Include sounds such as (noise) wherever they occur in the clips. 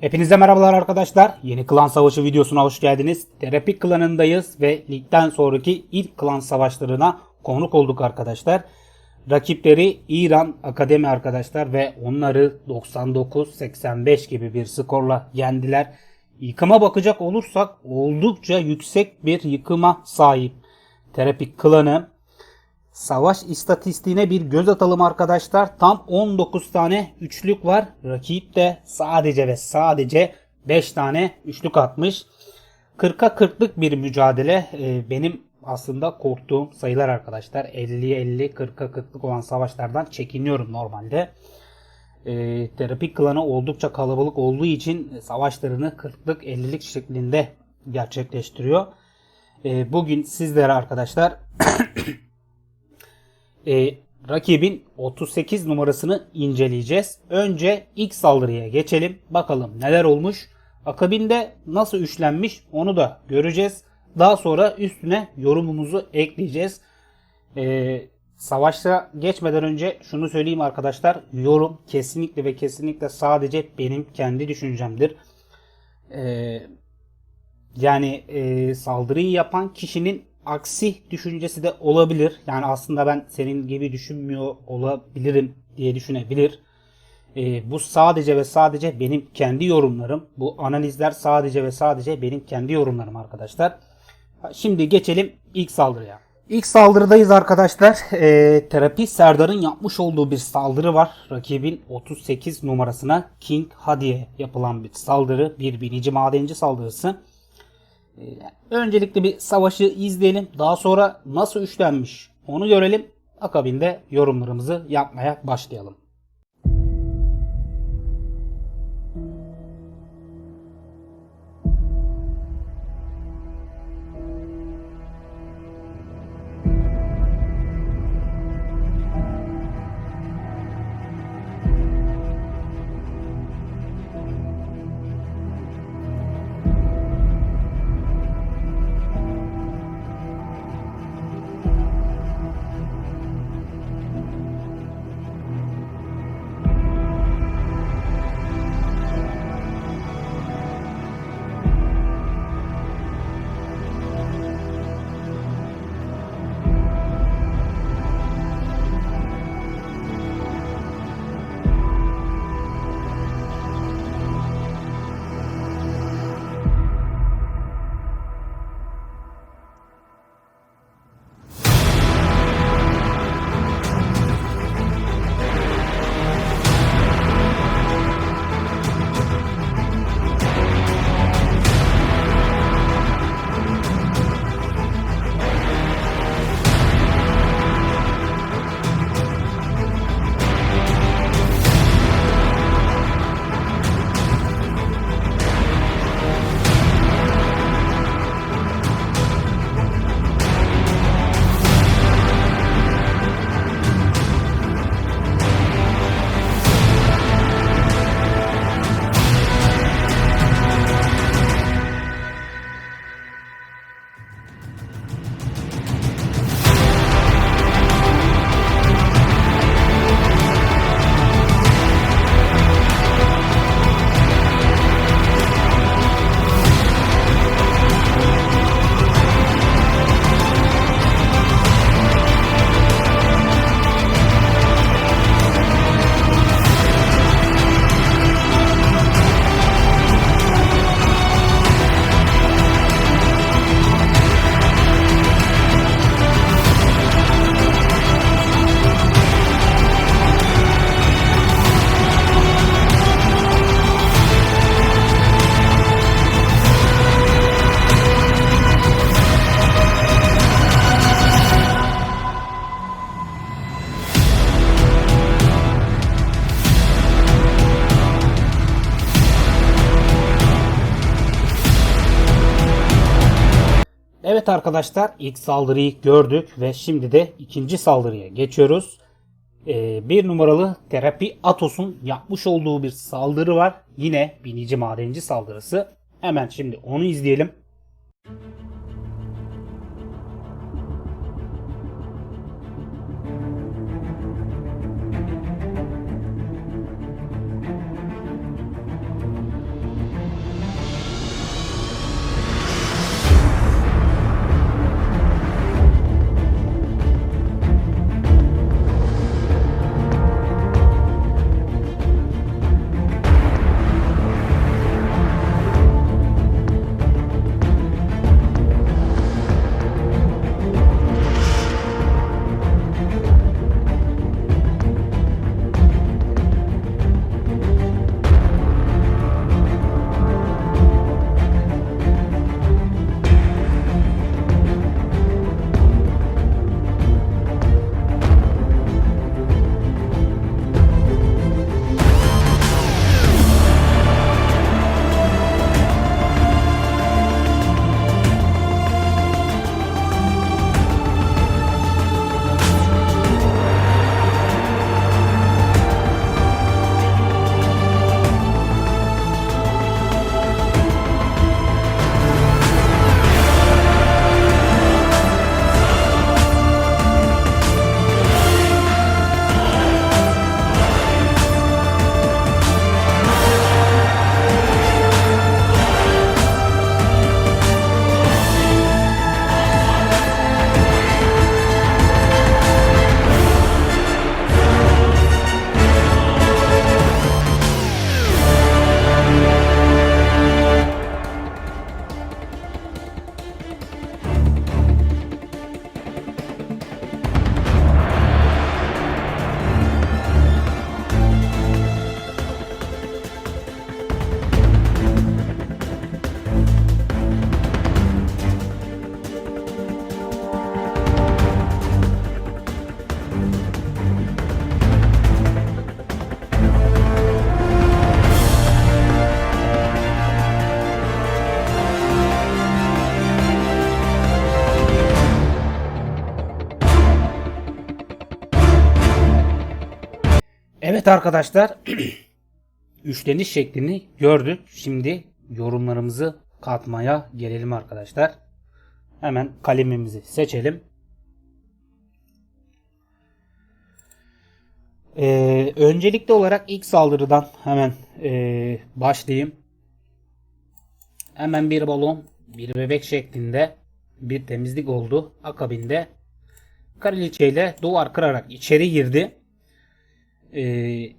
Hepinize merhabalar arkadaşlar. Yeni klan savaşı videosuna hoş geldiniz. Terapi klanındayız ve ligden sonraki ilk klan savaşlarına konuk olduk arkadaşlar. Rakipleri İran Akademi arkadaşlar ve onları 99-85 gibi bir skorla yendiler. Yıkıma bakacak olursak oldukça yüksek bir yıkıma sahip Terapi klanı. Savaş istatistiğine bir göz atalım arkadaşlar. Tam 19 tane üçlük var. Rakip de sadece ve sadece 5 tane üçlük atmış. 40'a 40'lık bir mücadele. Ee, benim aslında korktuğum sayılar arkadaşlar. 50'ye 50, 40'a 40'lık olan savaşlardan çekiniyorum normalde. Ee, terapi klanı oldukça kalabalık olduğu için savaşlarını 40'lık 50'lik şeklinde gerçekleştiriyor. Ee, bugün sizlere arkadaşlar (clears throat) e, rakibin 38 numarasını inceleyeceğiz. Önce ilk saldırıya geçelim. Bakalım neler olmuş. Akabinde nasıl üçlenmiş onu da göreceğiz. Daha sonra üstüne yorumumuzu ekleyeceğiz. E, savaşta geçmeden önce şunu söyleyeyim arkadaşlar. Yorum kesinlikle ve kesinlikle sadece benim kendi düşüncemdir. E, yani e, saldırıyı yapan kişinin aksi düşüncesi de olabilir. Yani aslında ben senin gibi düşünmüyor olabilirim diye düşünebilir. E, bu sadece ve sadece benim kendi yorumlarım. Bu analizler sadece ve sadece benim kendi yorumlarım arkadaşlar. Şimdi geçelim ilk saldırıya. İlk saldırıdayız arkadaşlar. E, terapi Serdar'ın yapmış olduğu bir saldırı var. Rakibin 38 numarasına King Hadi'ye yapılan bir saldırı. Bir binici madenci saldırısı. Ee, öncelikle bir savaşı izleyelim. Daha sonra nasıl üçlenmiş onu görelim. Akabinde yorumlarımızı yapmaya başlayalım. Evet arkadaşlar ilk saldırıyı gördük ve şimdi de ikinci saldırıya geçiyoruz. Ee, bir numaralı terapi Atos'un yapmış olduğu bir saldırı var. Yine binici madenci saldırısı. Hemen şimdi onu izleyelim. Evet arkadaşlar. (clears throat) Üçleniş şeklini gördük. Şimdi yorumlarımızı katmaya gelelim arkadaşlar. Hemen kalemimizi seçelim. Ee, öncelikli olarak ilk saldırıdan hemen ee, başlayayım. Hemen bir balon, bir bebek şeklinde bir temizlik oldu. Akabinde kraliçe ile duvar kırarak içeri girdi. Ee,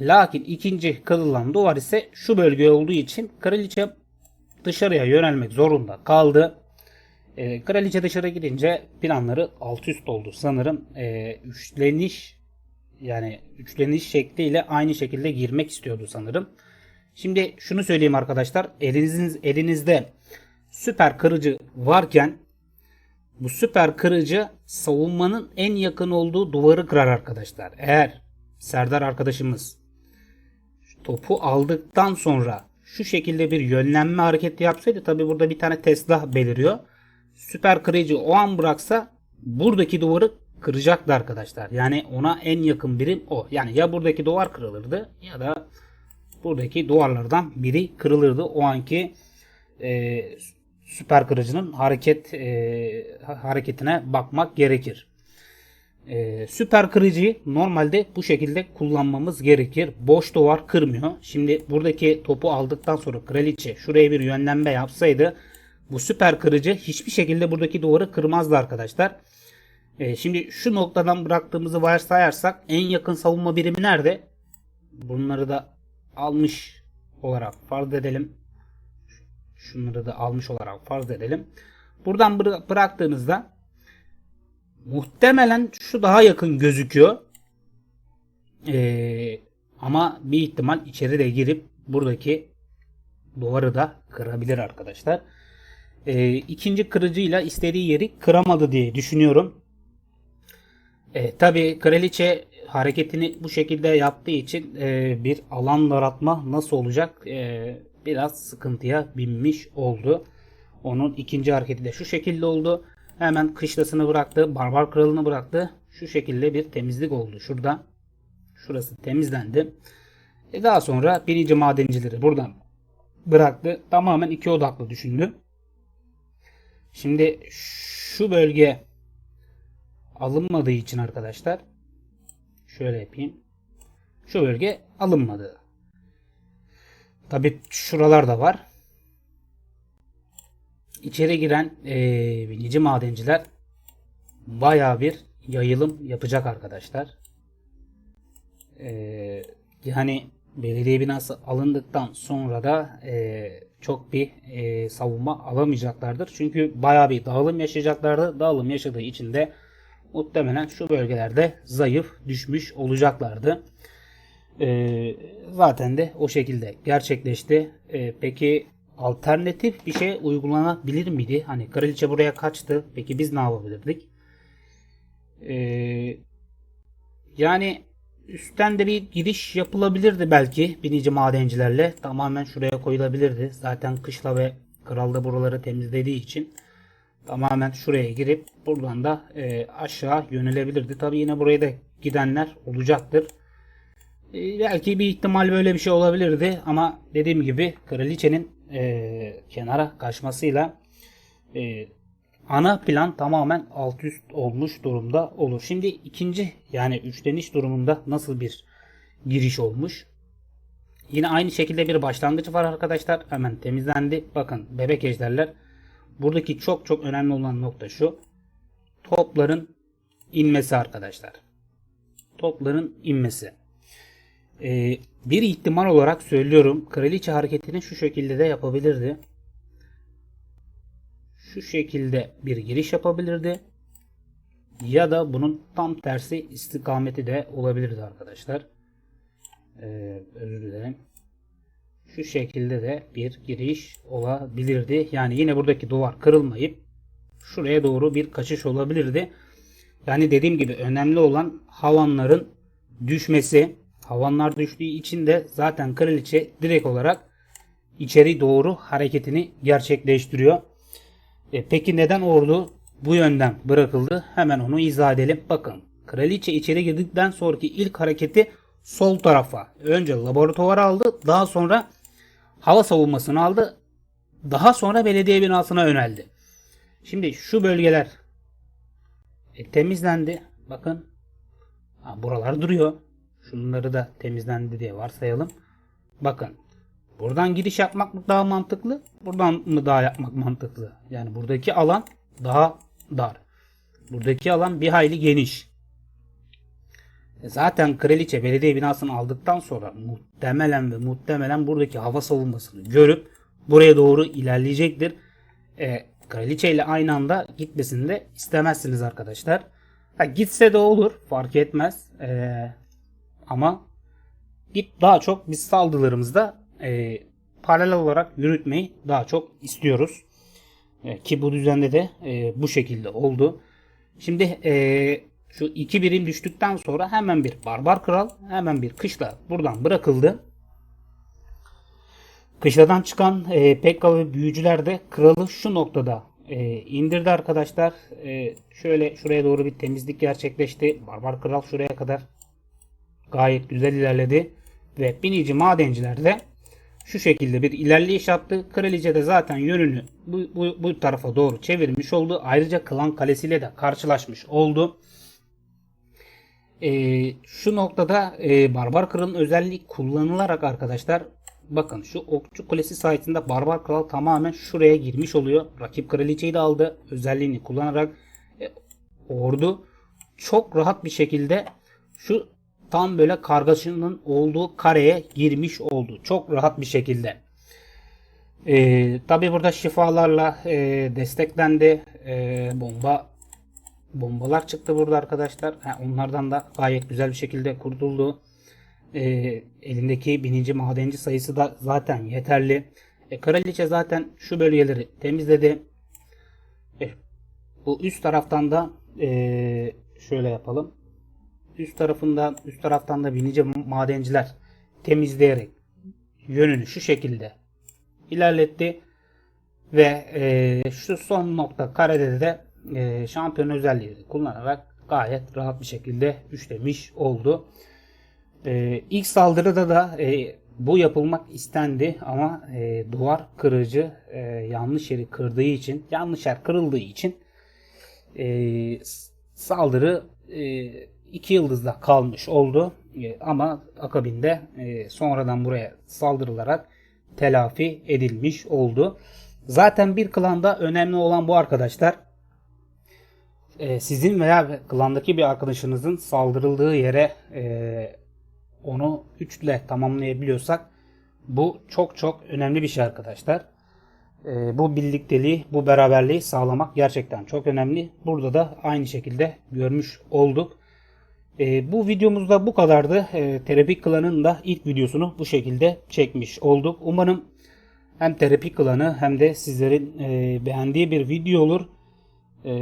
lakin ikinci kırılan duvar ise şu bölge olduğu için kraliçe dışarıya yönelmek zorunda kaldı. Ee, kraliçe dışarı gidince planları alt üst oldu. Sanırım ee, üçleniş yani üçleniş şekliyle aynı şekilde girmek istiyordu sanırım. Şimdi şunu söyleyeyim arkadaşlar. Elinizin, elinizde süper kırıcı varken bu süper kırıcı savunmanın en yakın olduğu duvarı kırar arkadaşlar. Eğer Serdar arkadaşımız topu aldıktan sonra şu şekilde bir yönlenme hareketi yapsaydı tabi burada bir tane Tesla beliriyor. Süper kırıcı o an bıraksa buradaki duvarı kıracaktı arkadaşlar. Yani ona en yakın birim o. Yani ya buradaki duvar kırılırdı ya da buradaki duvarlardan biri kırılırdı. O anki e, süper kırıcının hareket e, hareketine bakmak gerekir. E, süper kırıcıyı normalde bu şekilde kullanmamız gerekir. Boş duvar kırmıyor. Şimdi buradaki topu aldıktan sonra kraliçe şuraya bir yönlenme yapsaydı bu süper kırıcı hiçbir şekilde buradaki duvarı kırmazdı arkadaşlar. E, şimdi şu noktadan bıraktığımızı varsayarsak en yakın savunma birimi nerede? Bunları da almış olarak farz edelim. Şunları da almış olarak farz edelim. Buradan bıra- bıraktığınızda muhtemelen şu daha yakın gözüküyor. Ee, ama bir ihtimal içeri de girip buradaki duvarı da kırabilir arkadaşlar. Ee, ikinci kırıcıyla istediği yeri kıramadı diye düşünüyorum. E, Tabi kraliçe hareketini bu şekilde yaptığı için e, bir alan yaratma nasıl olacak e, biraz sıkıntıya binmiş oldu. Onun ikinci hareketi de şu şekilde oldu. Hemen kışlasını bıraktı. Barbar kralını bıraktı. Şu şekilde bir temizlik oldu. Şurada. Şurası temizlendi. E daha sonra birinci madencileri buradan bıraktı. Tamamen iki odaklı düşündü. Şimdi şu bölge alınmadığı için arkadaşlar şöyle yapayım. Şu bölge alınmadı. Tabi şuralar da var. İçeri giren ee, binici madenciler baya bir yayılım yapacak arkadaşlar. Ee, yani belediye binası alındıktan sonra da ee, çok bir ee, savunma alamayacaklardır. Çünkü baya bir dağılım yaşayacaklardı. Dağılım yaşadığı için de muhtemelen şu bölgelerde zayıf düşmüş olacaklardı. Ee, zaten de o şekilde gerçekleşti. Ee, peki alternatif bir şey uygulanabilir miydi? Hani kraliçe buraya kaçtı. Peki biz ne yapabilirdik? Ee, yani üstten de bir giriş yapılabilirdi belki binici madencilerle. Tamamen şuraya koyulabilirdi. Zaten kışla ve kral da buraları temizlediği için tamamen şuraya girip buradan da e, aşağı yönelebilirdi. Tabi yine buraya da gidenler olacaktır. E, belki bir ihtimal böyle bir şey olabilirdi ama dediğim gibi kraliçenin e, kenara kaçmasıyla e, ana plan tamamen alt üst olmuş durumda olur. Şimdi ikinci yani üçleniş durumunda nasıl bir giriş olmuş? Yine aynı şekilde bir başlangıç var arkadaşlar. Hemen temizlendi. Bakın bebek ejderler Buradaki çok çok önemli olan nokta şu. Topların inmesi arkadaşlar. Topların inmesi. Ee, bir ihtimal olarak söylüyorum. Kraliçe hareketini şu şekilde de yapabilirdi. Şu şekilde bir giriş yapabilirdi. Ya da bunun tam tersi istikameti de olabilirdi arkadaşlar. Ee, özür dilerim şu şekilde de bir giriş olabilirdi. Yani yine buradaki duvar kırılmayıp şuraya doğru bir kaçış olabilirdi. Yani dediğim gibi önemli olan havanların düşmesi. Havanlar düştüğü için de zaten kraliçe direkt olarak içeri doğru hareketini gerçekleştiriyor. E, peki neden ordu bu yönden bırakıldı? Hemen onu izah edelim. Bakın kraliçe içeri girdikten sonraki ilk hareketi sol tarafa önce laboratuvar aldı. Daha sonra hava savunmasını aldı. Daha sonra belediye binasına yöneldi. Şimdi şu bölgeler e, temizlendi. Bakın. Ha, buralar duruyor. Şunları da temizlendi diye varsayalım. Bakın. Buradan giriş yapmak mı daha mantıklı? Buradan mı daha yapmak mantıklı? Yani buradaki alan daha dar. Buradaki alan bir hayli geniş. E, Zaten kraliçe belediye binasını aldıktan sonra muhtemelen ve muhtemelen buradaki hava savunmasını görüp buraya doğru ilerleyecektir. E, kraliçe ile aynı anda gitmesini de istemezsiniz arkadaşlar. Ha, gitse de olur fark etmez. E, ama git daha çok biz saldırılarımızda e, paralel olarak yürütmeyi daha çok istiyoruz. E, ki bu düzende de e, bu şekilde oldu. Şimdi e, şu iki birim düştükten sonra hemen bir barbar kral hemen bir kışla buradan bırakıldı. Kışladan çıkan e, Pekka ve büyücüler de kralı şu noktada e, indirdi arkadaşlar. E, şöyle şuraya doğru bir temizlik gerçekleşti. Barbar kral şuraya kadar gayet güzel ilerledi. Ve binici madenciler de şu şekilde bir ilerleyiş yaptı. Kraliçe de zaten yönünü bu, bu, bu tarafa doğru çevirmiş oldu. Ayrıca klan kalesiyle de karşılaşmış oldu. Ee, şu noktada e, Barbar Kral'ın özelliği kullanılarak arkadaşlar bakın şu okçu kulesi sayesinde Barbar Kral tamamen şuraya girmiş oluyor. Rakip kraliçeyi de aldı. Özelliğini kullanarak e, ordu çok rahat bir şekilde şu tam böyle kargaşının olduğu kareye girmiş oldu. Çok rahat bir şekilde. Ee, Tabi burada şifalarla e, desteklendi. E, bomba bombalar çıktı burada arkadaşlar. Ha, onlardan da gayet güzel bir şekilde kurtuldu. E, elindeki bininci madenci sayısı da zaten yeterli. E, kraliçe zaten şu bölgeleri temizledi. E, bu üst taraftan da e, şöyle yapalım üst tarafından üst taraftan da binici madenciler temizleyerek yönünü şu şekilde ilerletti ve e, şu son nokta karede de e, şampiyon özelliği kullanarak gayet rahat bir şekilde üçlemiş oldu. E, ilk saldırıda da e, bu yapılmak istendi ama e, duvar kırıcı e, yanlış yeri kırdığı için yanlış yer kırıldığı için e, saldırı e, iki yıldızla kalmış oldu. E, ama akabinde e, sonradan buraya saldırılarak telafi edilmiş oldu. Zaten bir klanda önemli olan bu arkadaşlar. E, sizin veya klandaki bir arkadaşınızın saldırıldığı yere onu 3 ile tamamlayabiliyorsak bu çok çok önemli bir şey arkadaşlar. Bu birlikteliği, bu beraberliği sağlamak gerçekten çok önemli. Burada da aynı şekilde görmüş olduk. E, bu videomuzda bu kadardı. E, terapi klanın da ilk videosunu bu şekilde çekmiş olduk. Umarım hem terapi klanı hem de sizlerin e, beğendiği bir video olur. E,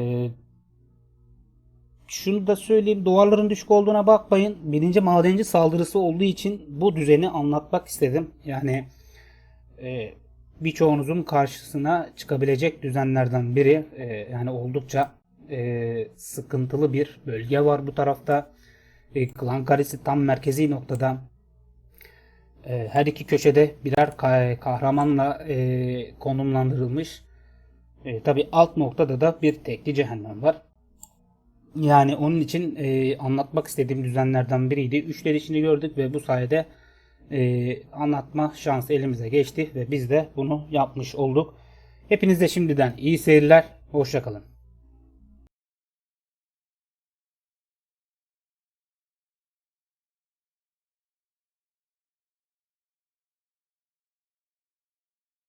şunu da söyleyeyim duvarların düşük olduğuna bakmayın. Birinci madenci saldırısı olduğu için bu düzeni anlatmak istedim. Yani e, birçoğunuzun karşısına çıkabilecek düzenlerden biri. E, yani oldukça e, sıkıntılı bir bölge var bu tarafta. E, tam merkezi noktada. E, her iki köşede birer kahramanla e, konumlandırılmış. E, Tabi alt noktada da bir tekli cehennem var. Yani onun için e, anlatmak istediğim düzenlerden biriydi. Üçler içini gördük ve bu sayede e, anlatma şansı elimize geçti ve biz de bunu yapmış olduk. Hepinize şimdiden iyi seyirler. Hoşçakalın.